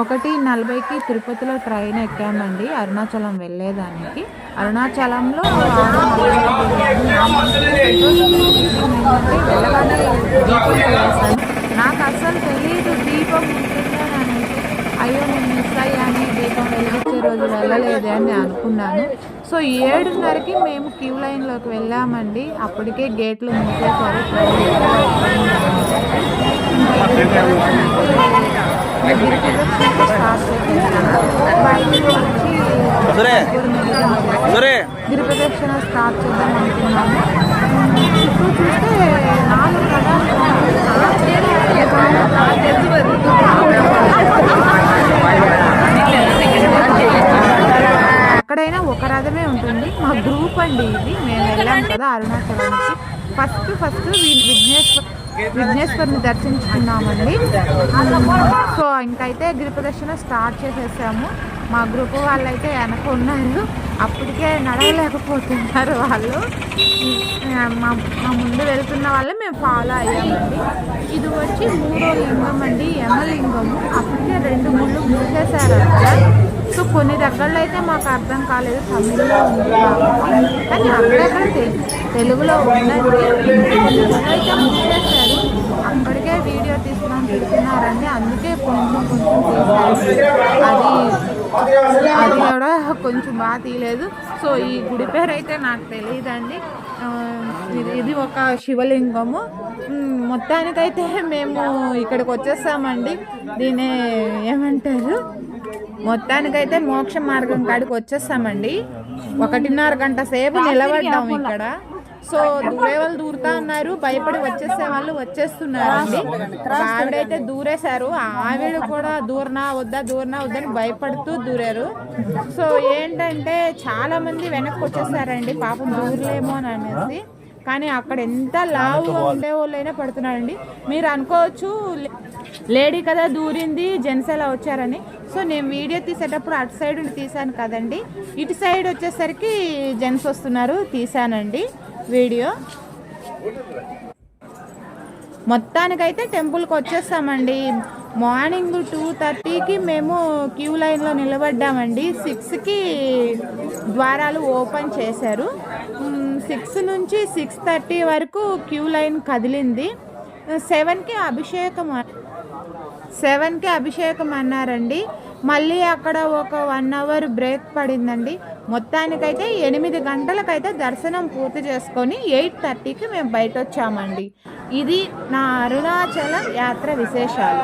ఒకటి నలభైకి తిరుపతిలో ట్రైన్ ఎక్కామండి అరుణాచలం వెళ్ళేదానికి. అరుణాచలంలో దీపం నాకు అసలు తెలియదు దీపం ఉంటుందని అయ్యో నేను మిస్ అయ్యాను దీపం వెళ్ళొచ్చే రోజు వెళ్ళలేదు అని అనుకున్నాను. సో ఏడున్నరకి మేము క్యూ లైన్లోకి వెళ్ళామండి. అప్పటికే గేట్లు మూసేశారు. సురే. సురే. గిరి ప్రదక్షిణ స్టార్ట్ చేద్దాం అనుకున్నాము చుట్టూ చూస్తే నాలుగు ఎక్కడైనా ఒక రథమే ఉంటుంది. మా గ్రూప్ అండి ఇది. మేము వెళ్ళాం కదా అరుణాచలానికి. ఫస్ట్ ఫస్ట్ విఘ్నేశ్వర విఘ్నేశ్వరుని దర్శించుకున్నామండి. సో ఇంకైతే గిరి ప్రదక్షిణ స్టార్ట్ చేసేసాము. మా గ్రూప్ వాళ్ళైతే వెనక ఉన్నారు. అప్పటికే నడవలేకపోతున్నారు వాళ్ళు. మా మా ముందు వెళ్తున్న వాళ్ళే మేము ఫాలో అయ్యామండి. ఇది వచ్చి మూడో లింగం అండి యమలింగము. అప్పటికే రెండు ముళ్ళు మూసేశారు సో కొన్ని దగ్గరలో అయితే మాకు అర్థం కాలేదు తమిళ్ళో ఉంది కాబట్టి. కానీ అక్కడక్కడ తెలుగులో ఉన్నది అయితే కొంచెం అది అది కూడా కొంచెం బాగా తీయలేదు. సో ఈ గుడి పేరు అయితే నాకు తెలియదండి. ఇది ఇది ఒక శివలింగము. మొత్తానికైతే మేము ఇక్కడికి వచ్చేసామండి. దీన్ని ఏమంటారు? మొత్తానికైతే మోక్ష మార్గం కాడికి వచ్చేసామండి. ఒకటిన్నర గంట సేపు నిలబడ్డాము ఇక్కడ. సో దూరే వాళ్ళు దూరుతా ఉన్నారు భయపడి వచ్చేసే వాళ్ళు వచ్చేస్తున్నారు అండి ఆవిడైతే దూరేశారు. ఆవిడ కూడా దూరనా వద్దా దూరనా వద్దని భయపడుతూ దూరారు. సో ఏంటంటే చాలా మంది వెనక్కి వచ్చేసారండి. పాపం దూరలేమో అని అనేసి. కానీ అక్కడ ఎంత లావుగా ఉండే వాళ్ళైనా పడుతున్నారండి. మీరు అనుకోవచ్చు లే- లేడీ కదా దూరింది జెంట్స్ ఎలా వచ్చారని. సో నేను వీడియో తీసేటప్పుడు అటు సైడ్ తీసాను కదండి. ఇటు సైడ్ వచ్చేసరికి జెంట్స్ వస్తున్నారు తీసానండి వీడియో. మొత్తానికైతే టెంపుల్కి వచ్చేస్తామండి. మార్నింగ్ టూ థర్టీకి మేము క్యూ లైన్లో నిలబడ్డామండి. సిక్స్కి ద్వారాలు ఓపెన్ చేశారు. సిక్స్ నుంచి సిక్స్ థర్టీ వరకు క్యూ లైన్ కదిలింది. సెవెన్కి అభిషేకం సెవెన్కి అభిషేకం అన్నారండి. మళ్ళీ అక్కడ ఒక వన్ అవర్ బ్రేక్ పడిందండి. మొత్తానికైతే ఎనిమిది గంటలకైతే దర్శనం పూర్తి చేసుకొని ఎయిట్ థర్టీకి మేము బయట వచ్చామండి ఇది నా అరుణాచల యాత్ర విశేషాలు.